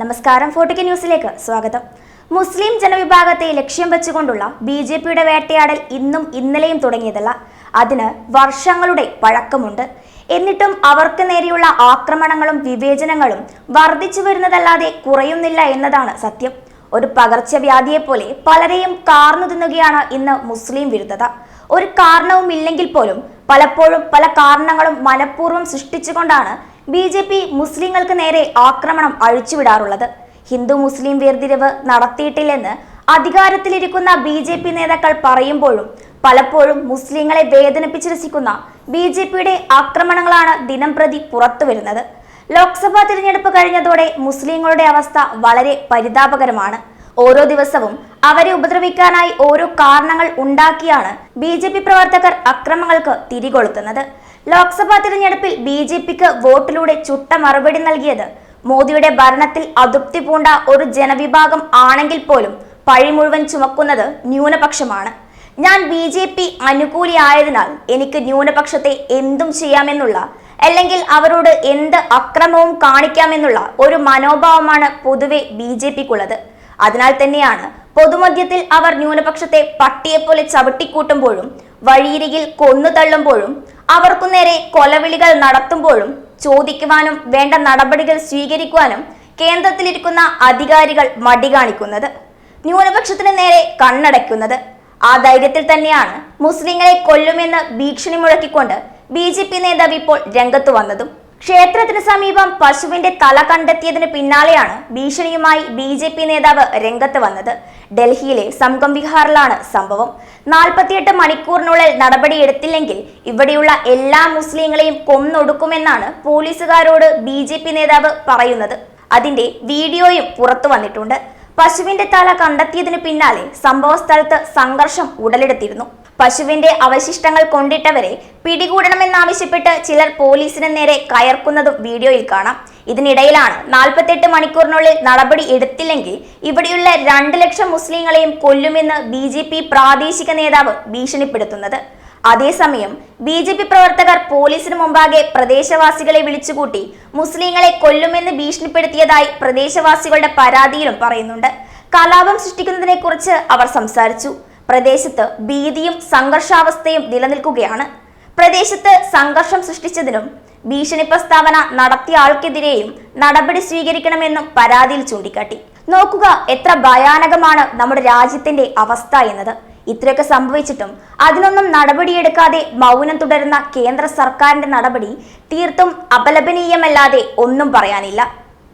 നമസ്കാരം ഫോർട്ടിക്ക ന്യൂസിലേക്ക് സ്വാഗതം. മുസ്ലിം ജനവിഭാഗത്തെ ലക്ഷ്യം വെച്ചുകൊണ്ടുള്ള ബി ജെ പിയുടെ വേട്ടയാടൽ ഇന്നും ഇന്നലെയും തുടങ്ങിയതല്ല. അതിന് വർഷങ്ങളുടെ പഴക്കമുണ്ട്. എന്നിട്ടും അവർക്ക് നേരെയുള്ള ആക്രമണങ്ങളും വിവേചനങ്ങളും വർദ്ധിച്ചു വരുന്നതല്ലാതെ കുറയുന്നില്ല എന്നതാണ് സത്യം. ഒരു പകർച്ചവ്യാധിയെപ്പോലെ പലരെയും കാർന്നു തിന്നുകയാണ് ഇന്ന് മുസ്ലിം വിരുദ്ധത. ഒരു കാരണവും ഇല്ലെങ്കിൽ പോലും പലപ്പോഴും പല കാരണങ്ങളും മനഃപൂർവം സൃഷ്ടിച്ചുകൊണ്ടാണ് ബി ജെ പി മുസ്ലിങ്ങൾക്ക് നേരെ ആക്രമണം അഴിച്ചുവിടാറുള്ളത്. ഹിന്ദു മുസ്ലിം വേർതിരിവ് നടത്തിയിട്ടില്ലെന്ന് അധികാരത്തിലിരിക്കുന്ന ബി ജെ പി നേതാക്കൾ പറയുമ്പോഴും പലപ്പോഴും മുസ്ലിങ്ങളെ വേദനിപ്പിച്ച് രസിക്കുന്ന ബി ജെ പിയുടെ ആക്രമണങ്ങളാണ് ദിനം പ്രതി പുറത്തു വരുന്നത് ലോക്സഭാ തിരഞ്ഞെടുപ്പ് കഴിഞ്ഞതോടെ മുസ്ലിങ്ങളുടെ അവസ്ഥ വളരെ പരിതാപകരമാണ്. ഓരോ ദിവസവും അവരെ ഉപദ്രവിക്കാനായി ഓരോ കാരണങ്ങൾ ഉണ്ടാക്കിയാണ് ബി പ്രവർത്തകർ അക്രമങ്ങൾക്ക് തിരികൊളുത്തുന്നത്. ലോക്സഭാ തിരഞ്ഞെടുപ്പിൽ ബി ജെ പിക്ക് വോട്ടിലൂടെ ചുട്ട മറുപടി നൽകിയത്. മോദിയുടെ ഭരണത്തിൽ അതൃപ്തി പൂണ്ട ഒരു ജനവിഭാഗം ആണെങ്കിൽ പോലും പഴി മുഴുവൻ ചുമക്കുന്നത് ന്യൂനപക്ഷമാണ്. ഞാൻ ബി ജെ പി അനുകൂലിയായതിനാൽ എനിക്ക് ന്യൂനപക്ഷത്തെ എന്തും ചെയ്യാമെന്നുള്ള അല്ലെങ്കിൽ അവരോട് എന്ത് അക്രമവും കാണിക്കാമെന്നുള്ള ഒരു മനോഭാവമാണ് പൊതുവെ ബി ജെ പിക്കുള്ളത്. അതിനാൽ തന്നെയാണ് പൊതുമധ്യത്തിൽ അവർ ന്യൂനപക്ഷത്തെ പട്ടിയെപ്പോലെ ചവിട്ടിക്കൂട്ടുമ്പോഴും വഴിയിരികിൽ കൊന്നു തള്ളുമ്പോഴും അവർക്കു നേരെ കൊലവിളികൾ നടത്തുമ്പോഴും ചോദിക്കുവാനും വേണ്ട നടപടികൾ സ്വീകരിക്കുവാനും കേന്ദ്രത്തിലിരിക്കുന്ന അധികാരികൾ മടി കാണിക്കുന്നത് ന്യൂനപക്ഷത്തിന് നേരെ കണ്ണടയ്ക്കുന്നത്. ആ ധൈര്യത്തിൽ തന്നെയാണ് മുസ്ലിങ്ങളെ കൊല്ലുമെന്ന് ഭീഷണി മുഴക്കിക്കൊണ്ട് ബി ജെ പി നേതാവ് ഇപ്പോൾ രംഗത്ത് വന്നതും. ക്ഷേത്രത്തിന് സമീപം പശുവിന്റെ തല കണ്ടെത്തിയതിന് പിന്നാലെയാണ് ഭീഷണിയുമായി ബി ജെ പി നേതാവ് രംഗത്ത് വന്നത്. ഡൽഹിയിലെ സംഗം വിഹാറിലാണ് സംഭവം. നാൽപ്പത്തിയെട്ട് മണിക്കൂറിനുള്ളിൽ നടപടിയെടുത്തില്ലെങ്കിൽ ഇവിടെയുള്ള എല്ലാ മുസ്ലിങ്ങളെയും കൊന്നൊടുക്കുമെന്നാണ് പോലീസുകാരോട് ബി ജെ പി നേതാവ് പറയുന്നത്. അതിന്റെ വീഡിയോയും പുറത്തു വന്നിട്ടുണ്ട്. പശുവിന്റെ തല കണ്ടെത്തിയതിനു പിന്നാലെ സംഭവ സ്ഥലത്ത് സംഘർഷം ഉടലെടുത്തിരുന്നു. പശുവിന്റെ അവശിഷ്ടങ്ങൾ കൊണ്ടിട്ടവരെ പിടികൂടണമെന്നാവശ്യപ്പെട്ട് ചിലർ പോലീസിന് നേരെ കയർക്കുന്നതും വീഡിയോയിൽ കാണാം. ഇതിനിടയിലാണ് നാൽപ്പത്തെട്ട് മണിക്കൂറിനുള്ളിൽ നടപടി എടുത്തില്ലെങ്കിൽ ഇവിടെയുള്ള രണ്ട് ലക്ഷം മുസ്ലിങ്ങളെയും കൊല്ലുമെന്ന് ബി ജെ പി പ്രാദേശിക നേതാവ് ഭീഷണിപ്പെടുത്തുന്നത്. അതേസമയം ബി ജെ പി പ്രവർത്തകർ പോലീസിന് മുമ്പാകെ പ്രദേശവാസികളെ വിളിച്ചുകൂട്ടി മുസ്ലിങ്ങളെ കൊല്ലുമെന്ന് ഭീഷണിപ്പെടുത്തിയതായി പ്രദേശവാസികളുടെ പരാതിയിലും പറയുന്നുണ്ട്. കലാപം സൃഷ്ടിക്കുന്നതിനെക്കുറിച്ച് അവർ സംസാരിച്ചു. പ്രദേശത്ത് ഭീതിയും സംഘർഷാവസ്ഥയും നിലനിൽക്കുകയാണ്. പ്രദേശത്ത് സംഘർഷം സൃഷ്ടിച്ചതിനും ഭീഷണി പ്രസ്താവന നടത്തിയ ആൾക്കെതിരെയും നടപടി സ്വീകരിക്കണമെന്നും പരാതിയിൽ ചൂണ്ടിക്കാട്ടി. നോക്കുക എത്ര ഭയാനകമാണ് നമ്മുടെ രാജ്യത്തിന്റെ അവസ്ഥ എന്നത്. ഇത്രയൊക്കെ സംഭവിച്ചിട്ടും അതിനൊന്നും നടപടിയെടുക്കാതെ മൗനം തുടരുന്ന കേന്ദ്ര സർക്കാരിന്റെ നടപടി തീർത്തും അപലപനീയമല്ലാതെ ഒന്നും പറയാനില്ല.